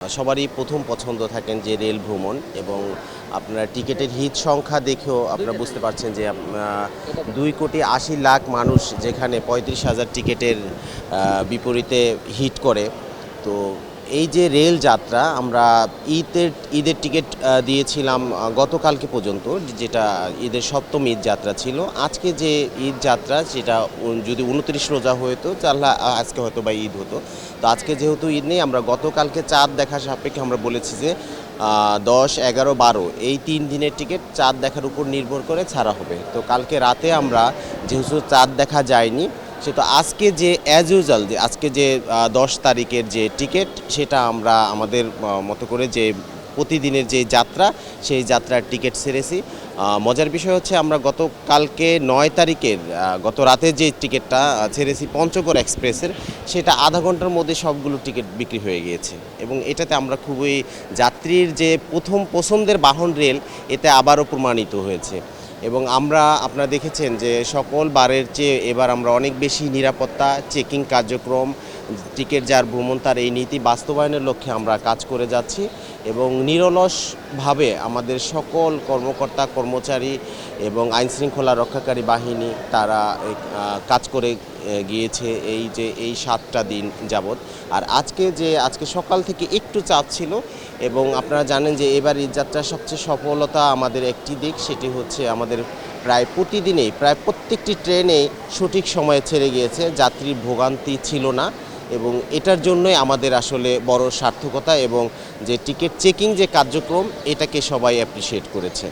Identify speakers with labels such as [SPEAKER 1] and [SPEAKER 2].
[SPEAKER 1] সবারই প্রথম পছন্দ থাকেন যে রেল ভ্রমণ এবং আপনার টিকিটের হিট সংখ্যা দেখেও আপনারা বুঝতে পারছেন যে দুই কোটি আশি লাখ মানুষ যেখানে পঁয়ত্রিশ হাজার টিকিটের বিপরীতে হিট করে। তো এই যে রেল যাত্রা, আমরা ঈদের ঈদের টিকিট দিয়েছিলাম গতকালকে পর্যন্ত, যেটা ঈদের সপ্তম ঈদ যাত্রা ছিল। আজকে যে ঈদ যাত্রা, সেটা যদি উনত্রিশ রোজা হতো তাহলে আজকে হয়তো বা ঈদ হতো। তো আজকে যেহেতু ঈদ নেই, আমরা গতকালকে চাঁদ দেখা সাপেক্ষে আমরা বলেছি যে দশ, এগারো, বারো, এই তিন দিনের টিকিট চাঁদ দেখার উপর নির্ভর করে ছাড়া হবে। তো কালকে রাতে আমরা যেহেতু চাঁদ দেখা যায়নি সে তো আজকে যে অ্যাজ ইউজাল যে আজকে যে দশ তারিখের যে টিকিট সেটা আমরা আমাদের মতো করে যে প্রতিদিনের যে যাত্রা সেই যাত্রার টিকিট আহ, মজার বিষয় হচ্ছে আমরা গতকালকে নয় তারিখের গত রাতে যে টিকিটটা ছেড়েছি পঞ্চগড় এক্সপ্রেসের সেটা আধা ঘণ্টার মধ্যে সবগুলো টিকিট বিক্রি হয়ে গিয়েছে। এবং এটাতে আমরা খুবই যাত্রীর যে প্রথম পছন্দের বাহন রেল এতে আবারও প্রমাণিত হয়েছে। এবং আমরা, আপনারা দেখেছেন যে সকল বারের চেয়ে এবার আমরা অনেক বেশি নিরাপত্তা চেকিং কার্যক্রম, টিকিট যার ভ্রমণ তার এই নীতি বাস্তবায়নের লক্ষ্যে আমরা কাজ করে যাচ্ছি এবং নিরলসভাবে আমাদের সকল কর্মকর্তা, কর্মচারী এবং আইনশৃঙ্খলা রক্ষাকারী বাহিনী তারা কাজ করে গিয়েছে এই যে এই সাতটা দিন যাবৎ। আর আজকে যে, আজকে সকাল থেকে একটু চাপ ছিল এবং আপনারা জানেন যে এবার এই যাত্রার সবচেয়ে সফলতা আমাদের একটি দিক, সেটি হচ্ছে আমাদের প্রায় প্রতিদিনেই, প্রায় প্রত্যেকটি ট্রেনে সঠিক সময়ে ছেড়ে গিয়েছে, যাত্রীর ভোগান্তি ছিল না এবং এটার জন্যই আমাদের আসলে বড় সার্থকতা এবং যে টিকিট চেকিং যে কার্যক্রম, এটাকে সবাই অ্যাপ্রিসিয়েট করেছে।